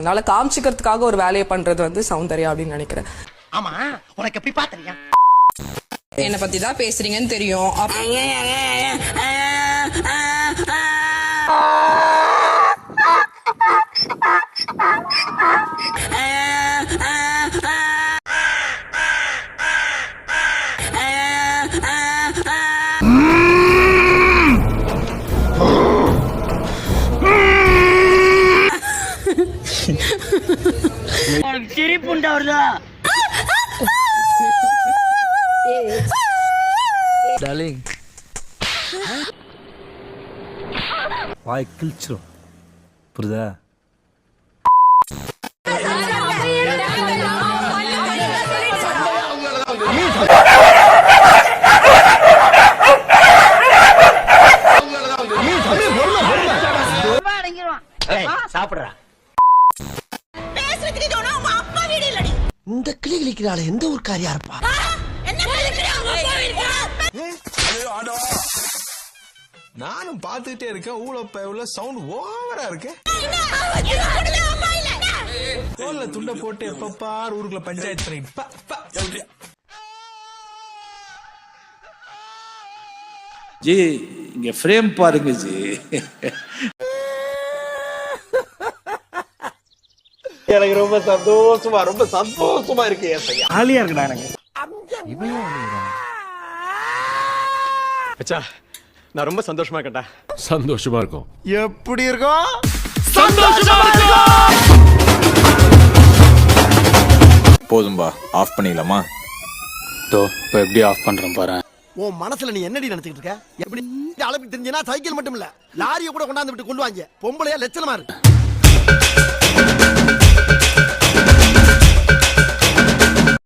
அதனால காமிச்சிக்கிறதுக்காக ஒரு வேலையை பண்றது வந்து சௌந்தர்யா அப்படின்னு நினைக்கிறேன் ஆமா உனக்கு எப்படி பாத்துறியா என்னை பத்தி தான் பேசுறீங்கன்னு தெரியும் அப்ப- சிரிப்புண்டா வருதா டார்லிங் வாய் கிழிச்சிரும். புரியுதா? சாப்பிடுறா. பேசுறதுக்கு இது ஒண்ணும் உங்க அப்பா வீடு இல்லடி. இந்த கிளி கிளிக்கிறாள் எந்த இருப்பா? உங்க அப்பா வீடு நானும் பார்த்துட்டே இருக்கேன். ஊழ உள்ள சவுண்ட் ஓவரா இருக்கு. தோல்ல துண்ட போட்டு எப்ப பார் ஊருக்குள்ள பஞ்சாயத்து பண்ணி ப, ப, அப்படி. ஜி இங்க ஃப்ரேம் பாருங்க ஜி. எனக்கு ரொம்ப சந்தோஷமா ரொம்ப சந்தோஷமா இருக்கு ஏன் ஐயா ஜாலியா இருக்குடா எனக்கு. அச்சா நான் ரொம்ப சந்தோஷமா இருக்கேன்டா. சந்தோஷமா இருக்கும். எப்படி இருக்கும் போதும்பா ஆஃப் பண்ணிடலாமா? தோ இப்போ எப்படி ஆஃப் பண்றேன் பாரு. உன் மனசுல நீ என்னடி நினைச்சிட்டு இருக்க? எப்படி அளவுக்கு தெரிஞ்சனா சைக்கிள் மட்டும் இல்ல லாரியை கூட கொண்டாந்து விட்டு கொண்டு வாங்க பொம்பளையா லட்சணமா இருக்கு